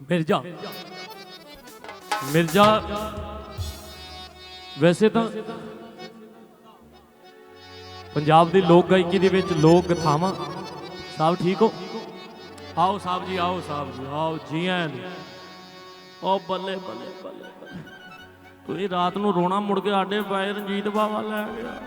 ਮਿਰਜ਼ਾ ਮਿਰਜ਼ਾ ਵੈਸੇ ਤਾਂ ਪੰਜਾਬ ਦੀ ਲੋਕ ਗਾਇਕੀ ਦੇ ਵਿੱਚ ਲੋਕ ਕਥਾਵਾਂ ਸਭ ਠੀਕ ਹੋ? ਆਓ ਸਾਹਿਬ ਜੀ, ਆਓ ਸਾਹਿਬ ਜੀ, ਆਓ ਜੀ ਆਇਆਂ ਨੂੰ ਓ ਬੱਲੇ ਬੱਲੇ ਬੱਲੇ ਬੱਲੇ। ਤੁਸੀਂ ਰਾਤ ਨੂੰ ਰੋਣਾ ਮੁੜ ਕੇ ਸਾਡੇ ਪਾਏ ਰਣਜੀਤ ਬਾਵਾ ਲੈ ਗਿਆ